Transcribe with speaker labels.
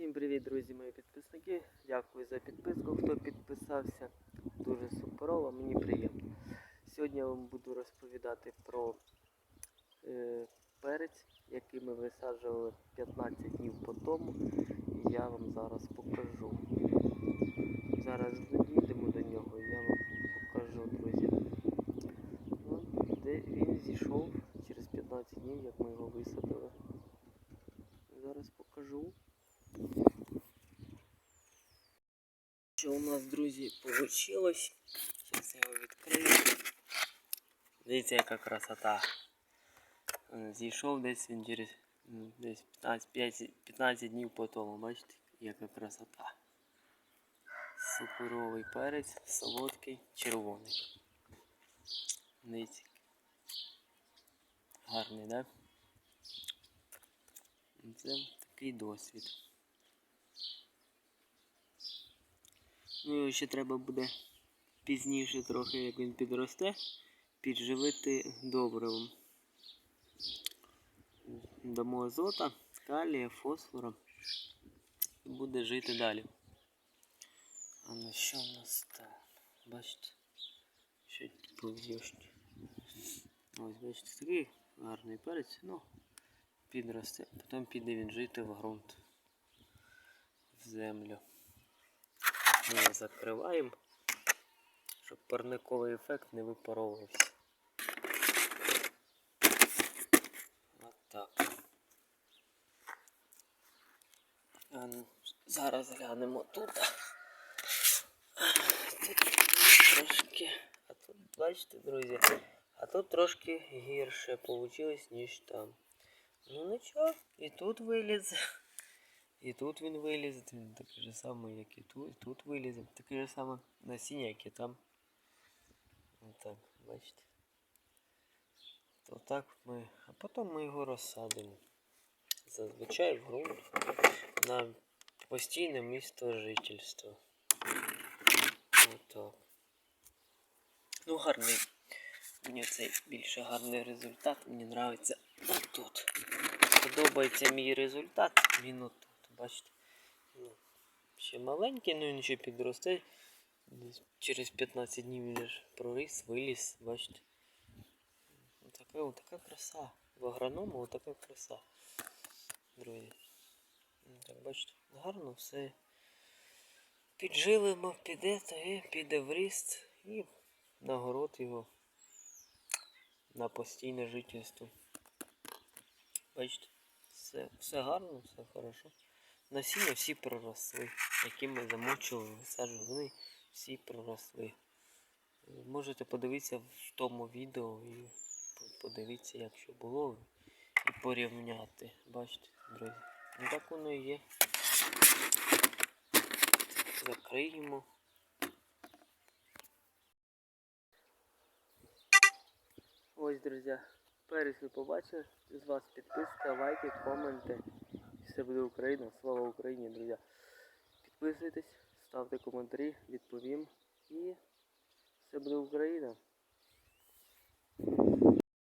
Speaker 1: Всім привіт, друзі, мої підписники. Дякую за підписку. Хто підписався, дуже суперово, мені приємно. Сьогодні я вам буду розповідати про е, перець, який ми висаджували 15 днів по тому. Я вам зараз покажу. Зараз їдемо до нього і я вам покажу, друзі. Де він зійшов через 15 днів, як ми його висадили. Зараз покажу. Що у нас, друзі, вийшло? Зараз я його відкрию. Дивіться, яка красота. Е, Зійшов десь він через десь 15, 5, 15 днів по тому, бачите, яка красота. Суперовий перець, солодкий, червоний. Дивіться. Гарний, да? Це такий досвід. Ну його ще треба буде пізніше трохи, як він підросте, підживити добривом. Дамо азота, калія, фосфора і буде жити далі. А на що в нас там? Бачите? Що повзєшні. Ось, бачите, такий гарний перець, ну, підросте, потім піде він жити в ґрунт, в землю. Ми його закриваємо, щоб парниковий ефект не випаровувався. От так. Ну, зараз глянемо тут. Тут трошки. А тут, бачите, друзі, а тут трошки гірше вийшло, ніж там. Ну нічого, і тут виліз. І тут він вилізе, він такий же самий, як і тут, і тут вилізе. Таке же саме насіння, як і там. Отак, бачите. То так ми. А потім ми його розсадимо. Зазвичай в ґрунт на постійне місто жительства. Отак. Ну гарний. Мені цей більше гарний результат. Мені подобається отут. Подобається мій результат. Він отут. Бачите? Ну, ще маленький, ну він ще підросте. Через 15 днів він ж проріс, виліз, бачите. Така, отака краса. В агроному отака краса. Друзі. Ну, Так, бачите, гарно все. Піджилимо, піде, та і піде в ріст і на город його на постійне жительство. Бачите, все, все гарно, все хорошо. Насіння всі проросли, які ми замочували, висаджували, всі проросли. Можете подивитися в тому відео і по- подивитися, як що було, і порівняти. Бачите, друзі. Ну так воно і є. Закриємо. Ось, друзі, перець ви побачили. З вас підписка, лайки, коменти. Все буде Україна. Слава Україні, друзі. Підписуйтесь, ставте коментарі, відповім. І все буде Україна.